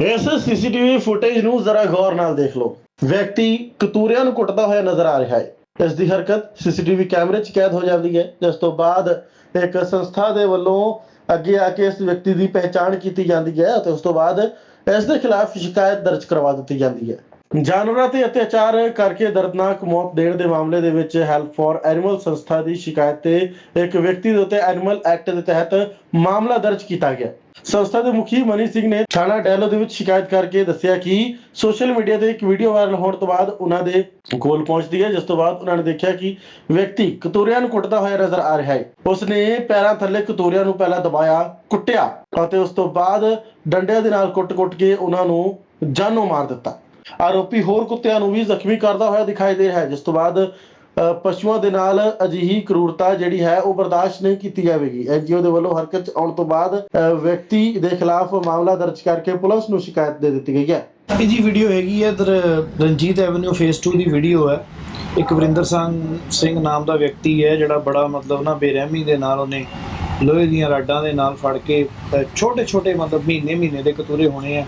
ਇਸ CCTV footage ਨੂੰ ਜ਼ਰਾ ਗੌਰ ਨਾਲ ਦੇਖ ਲਓ। ਵਿਅਕਤੀ ਕਤੂਰਿਆਂ ਨੂੰ ਕੁੱਟਦਾ ਹੋਇਆ ਨਜ਼ਰ ਆ ਰਿਹਾ ਹੈ। ਇਸ ਦੀ ਹਰਕਤ ਸੀਸੀਟੀਵੀ ਕੈਮਰੇ 'ਚ ਕੈਦ ਹੋ ਜਾਂਦੀ ਹੈ। ਜਿਸ ਤੋਂ ਬਾਅਦ ਇੱਕ ਸੰਸਥਾ ਦੇ ਵੱਲੋਂ ਅੱਗੇ ਆ ਕੇ ਇਸ ਵਿਅਕਤੀ ਦੀ ਪਹਿਚਾਣ ਕੀਤੀ ਜਾਂਦੀ ਹੈ ਅਤੇ ਉਸ ਤੋਂ ਬਾਅਦ ਇਸ ਦੇ ਖਿਲਾਫ ਸ਼ਿਕਾਇਤ ਦਰਜ ਕਰਵਾ ਦਿੱਤੀ ਜਾਂਦੀ ਹੈ। ਜਾਨਵਰਾਂ ਤੇ ਅਤਿਆਚਾਰ ਕਰਕੇ ਦਰਦਨਾਕ ਮੌਤ ਦੇਣ ਦੇ ਮਾਮਲੇ ਦੇ ਵਿੱਚ ਹੈਲਪ ਫਾਰ ਐਨੀਮਲ ਸੰਸਥਾ ਦੀ ਸ਼ਿਕਾਇਤ ਤੇ ਇੱਕ ਵਿਅਕਤੀ ਦੇ ਉੱਤੇ ਐਨੀਮਲ ਐਕਟ ਦੇ ਤਹਿਤ ਮਾਮਲਾ ਦਰਜ ਕੀਤਾ ਗਿਆ। ਸੰਸਥਾ ਦੇ ਮੁਖੀ ਮਨੀ ਸਿੰਘ ਨੇ ਥਾਣਾ ਡੈਲੋ ਦੇ ਵਿੱਚ ਸ਼ਿਕਾਇਤ ਕਰਕੇ ਦੱਸਿਆ ਕਿ ਸੋਸ਼ਲ ਮੀਡੀਆ ਤੇ ਇੱਕ ਵੀਡੀਓ ਵਾਇਰਲ ਹੋਣ ਤੋਂ ਬਾਅਦ ਉਹਨਾਂ ਦੇ ਕੋਲ ਪਹੁੰਚਦੀ ਹੈ, ਜਿਸ ਤੋਂ ਬਾਅਦ ਉਹਨਾਂ ਨੇ ਦੇਖਿਆ ਕਿ ਵਿਅਕਤੀ ਕਤੂਰਿਆਂ ਨੂੰ ਕੁੱਟਦਾ ਹੋਇਆ ਨਜ਼ਰ ਆ ਰਿਹਾ ਹੈ। ਉਸਨੇ ਪੈਰਾਂ ਥੱਲੇ ਕਤੋਰੀਆਂ ਨੂੰ ਪਹਿਲਾਂ ਦਬਾਇਆ, ਕੁੱਟਿਆ ਅਤੇ ਉਸ ਤੋਂ ਬਾਅਦ ਡੰਡਿਆਂ ਦੇ ਨਾਲ ਕੁੱਟ-ਕੁੱਟ ਕੇ ਉਹਨਾਂ ਨੂੰ ਜਾਨੋਂ ਮਾਰ ਦਿੱਤਾ। ਆਰੋਪੀ ਹੋਰ ਕੁੱਤਿਆਂ ਨੂੰ ਵੀ ਜ਼ਖਮੀ ਕਰਦਾ ਹੋਇਆ ਦਿਖਾਈ ਦੇ ਰਿਹਾ ਹੈ, ਜਿਸ ਤੋਂ ਬਾਅਦ ਪਸ਼ੂਆਂ ਦੇ ਨਾਲ ਅਜਿਹੀ ਕਰੂਰਤਾ ਜਿਹੜੀ ਹੈ, ਉਹ ਬਰਦਾਸ਼ਤ ਨਹੀਂ ਕੀਤੀ ਜਾਵੇਗੀ। ਐਨਜੀਓ ਦੇ ਵੱਲੋਂ ਹਰਕਤ ਆਉਣ ਤੋਂ ਬਾਅਦ ਵਿਅਕਤੀ ਦੇ ਖਿਲਾਫ ਮਾਮਲਾ ਦਰਜ ਕਰਕੇ ਪੁਲਿਸ ਨੂੰ ਸ਼ਿਕਾਇਤ ਦੇ ਦਿੱਤੀ ਗਈ ਹੈ। ਇਹ ਜੀ ਵੀਡੀਓ ਹੈਗੀ ਹੈ, ਇਧਰ ਰਣਜੀਤ ਐਵਨਿਊ ਫੇਸ 2 ਦੀ ਵੀਡੀਓ ਹੈ। ਇੱਕ ਵਰਿੰਦਰ ਸਿੰਘ ਸਿੰਘ ਨਾਮ ਦਾ ਵਿਅਕਤੀ ਹੈ, ਜਿਹੜਾ ਬੜਾ ਮਤਲਬ ਨਾ ਬੇਰਹਿਮੀ ਦੇ ਨਾਲ ਉਹਨੇ ਲੋਹੇ ਦੀਆਂ ਰਾਡਾਂ ਦੇ ਨਾਲ ਫੜ ਕੇ ਛੋਟੇ ਛੋਟੇ ਮਤਲਬ ਮਹੀਨੇ ਮਹੀਨੇ ਦੇ ਕਤੂਰੇ ਹੋਣੇ ਆ।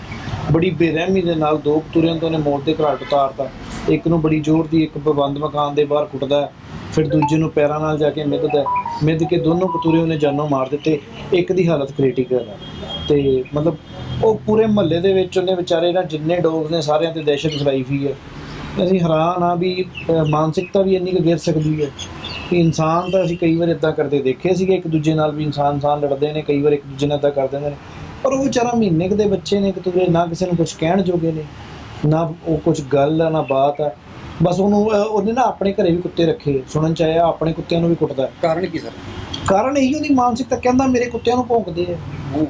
ਬੜੀ ਬੇਰਹਿਮੀ ਦੇ ਨਾਲ ਦੋ ਕਤੂਰਿਆਂ ਤੋਂ ਉਹਨੇ ਮੌਤ 'ਤੇ ਘਾਟ ਉਤਾਰਤਾ। ਇੱਕ ਨੂੰ ਬੜੀ ਜ਼ੋਰ ਦੀ, ਇੱਕ ਬੰਦ ਮਕਾਨ ਦੇ ਬਾਹਰ ਕੁੱਟਦਾ ਫਿਰ ਦੂਜੇ ਨੂੰ ਪੈਰਾਂ ਨਾਲ ਜਾ ਕੇ ਮਿੱਧਦਾ ਮਿੱਧ ਕੇ ਦੋਨੋਂ ਕਤੂਰੇ ਉਹਨੇ ਜਾਨੋਂ ਮਾਰ ਦਿੱਤੇ। ਇੱਕ ਦੀ ਹਾਲਤ ਕ੍ਰਿਟੀਕਲ ਹੈ। ਤੇ ਮਤਲਬ ਉਹ ਪੂਰੇ ਮਹੱਲੇ ਦੇ ਵਿੱਚ ਉਹਨੇ ਵਿਚਾਰੇ ਨਾ ਜਿੰਨੇ ਡੋਗਸ ਨੇ ਸਾਰਿਆਂ ਤੇ ਦਹਿਸ਼ਤ ਫੈਲਾਈ ਹੋਈ ਹੈ। ਅਸੀਂ ਹੈਰਾਨ ਆ ਵੀ ਮਾਨਸਿਕਤਾ ਵੀ ਇੰਨੀ ਕੁ ਗਿਰ ਸਕਦੀ ਹੈ ਕਿ ਇਨਸਾਨ ਤਾਂ ਅਸੀਂ ਕਈ ਵਾਰ ਇਦਾਂ ਕਰਦੇ ਦੇਖੇ ਸੀਗੇ, ਇੱਕ ਦੂਜੇ ਨਾਲ ਵੀ ਇਨਸਾਨ ਇਨਸਾਨ ਲੜਦੇ ਨੇ, ਕਈ ਵਾਰ ਇੱਕ ਦੂਜੇ ਨਾਲ ਇਦਾਂ ਕਰ ਦਿੰਦੇ ਨੇ। ਪਰ ਉਹ ਵਿਚਾਰਾ ਮਹੀਨੇ ਕੁ ਦੇ ਬੱਚੇ ਨੇ ਕਿ ਤੁਰੇ ਨਾ ਕਿਸੇ ਨੂੰ ਕੁਝ ਕਹਿਣ ਜੋਗੇ ਨੇ ਨਾ ਉਹ ਕੁਝ ਗੱਲ ਆ ਨਾ ਬਾਤ ਆ। ਬਸ ਉਹਨੂੰ ਅਹ, ਉਹਨੇ ਨਾ ਆਪਣੇ ਘਰੇ ਵੀ ਕੁੱਤੇ ਰੱਖੇ ਸੁਣਨ ਚ ਆਇਆ ਆਪਣੇ ਕੁੱਤਿਆਂ ਨੂੰ ਵੀ ਕੁੱਟਦਾ। ਕਾਰਨ ਕੀ ਸਰ? ਕਾਰਨ ਇਹੀ ਉਹਦੀ ਮਾਨਸਿਕਤਾ ਕਹਿੰਦਾ ਮੇਰੇ ਕੁੱਤਿਆਂ ਨੂੰ ਭੌਂਕਦੇ ਆ।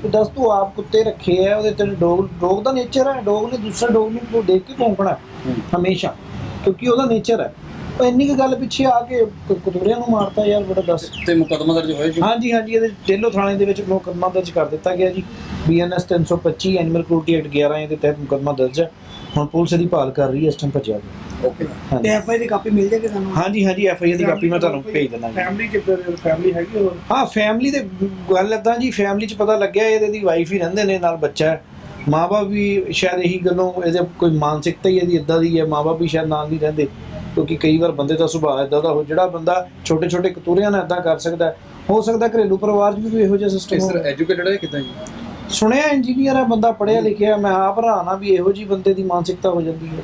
ਤੂੰ ਦੱਸ ਤੂੰ ਆਪ ਕੁੱਤੇ ਰੱਖੇ ਆ ਉਹਦੇ ਤੇ ਡੋਗ ਡੋਗ ਦਾ ਨੇਚਰ ਹੈ ਡੋਗ ਨੇ ਦੂਸਰੇ ਡੋਗ ਨੂੰ ਦੇਖ ਕੇ ਭੌਂਕਣਾ ਹਮੇਸ਼ਾ ਕਿਉਂਕਿ ਉਹਦਾ ਨੇਚਰ ਹੈ ਉਹ ਇੰਨੀ ਕੁ ਗੱਲ ਪਿੱਛੇ ਆ ਕੇ ਕ- ਕਤੂਰਿਆਂ ਨੂੰ ਮਾਰਤਾ ਯਾਰ ਬੜਾ ਦੱਸ। ਤੇ ਮੁਕਦਮਾ ਦਰਜ ਹੋਇਆ ਜੀ? ਹਾਂਜੀ ਹਾਂਜੀ ਇਹਦੇ ਢੇਲੋ ਥਾਣੇ ਦੇ ਵਿੱਚ ਮੁਕੱਦਮਾ ਦਰਜ ਕਰ ਦਿੱਤਾ ਗਿਆ ਜੀ। ਬੀਐਨਐਸ 325 ਐਨੀਮਲ ਕ੍ਰੂਲਟੀ ਐਕਟ 11 ਦੇ ਤਹਿਤ ਮੁਕੱਦਮਾ ਦਰਜ ਹੈ। ਹੁਣ ਪੁਲਿਸ ਇਹਦੀ ਭਾਲ ਕਰ ਰਹੀ ਹੈ ਇਸ ਟਾਈਮ ਭੱਜਿਆ ਗਿਆ ਓਕੇ ਹਾਂਜੀ। ਤੇ ਐਫਆਈ ਦੀ ਕਾਪੀ ਮਿਲ ਜਾਏਗੀ ਸਾਨੂੰ ਹਾਂਜੀ ਹਾਂਜੀ ਐਫ ਆਈ ਆਰ ਦੀ ਕਾਪੀ ਮੈਂ ਤੁਹਾਨੂੰ ਭੇਜ ਦਿੰਦਾ ਜੀ। ਫੈਮਿਲੀ ਕਿੱਦਾਂ ਫੈਮਿਲੀ ਹੈਗੀ ਹੋਰ? ਹਾਂ ਫੈਮਿਲੀ ਦੇ ਗੱਲ ਏਦਾਂ ਜੀ ਫੈਮਿਲੀ 'ਚ ਪਤਾ ਲੱਗਿਆ ਇਹਦੇ ਦੀ ਵਾਈਫ ਹੀ ਰਹਿੰਦੇ ਨੇ ਨਾਲ ਬੱਚਾ ਹੈ। ਮਾਪੇ ਵੀ ਸ਼ਾਇਦ ਇਹੀ ਗੱਲੋਂ ਇਹਦੇ ਕੋਈ ਮਾਨਸਿਕਤਾ ਹੀ ਇਹਦੀ ਇਦਾਂ ਦੀ ਹੈ ਮਾਪੇ ਵੀ ਸ਼ਾਇਦ ਨਾਲ ਨਹੀਂ ਰਹਿੰਦੇ। ਕਿਉਂਕਿ ਕਈ ਵਾਰ ਬੰਦੇ ਦਾ ਸੁਭਾਅ ਇਦਾਂ ਦਾ ਹੋ ਜਿਹੜਾ ਬੰਦਾ ਛੋਟੇ ਛੋਟੇ ਕਤੂਰਿਆਂ ਨਾਲ ਇਦਾਂ ਕਰ ਸਕਦਾ ਹੈ, ਹੋ ਸਕਦਾ ਘਰੇਲੂ ਪਰਿਵਾਰ 'ਚ ਵੀ ਕੋਈ ਇਹੋ ਜਿਹਾ ਸਿਸਟਮ ਸਰ ਹੋਵੇ। ਐਜੂਕੇਟਡ ਹੈ ਕਿਦਾਂ ਜੀ? ਸੁਣਿਆ ਇੰਜੀਨੀਅਰ ਹੈ ਬੰਦਾ ਪੜਿਆ ਲਿਖਿਆ, ਮੈਂ ਆਪ ਹੈਰਾਨ ਆ ਵੀ ਇਹੋ ਜੀ ਬੰਦੇ ਦੀ ਮਾਨਸਿਕਤਾ ਹੋ ਜਾਂਦੀ ਹੈ।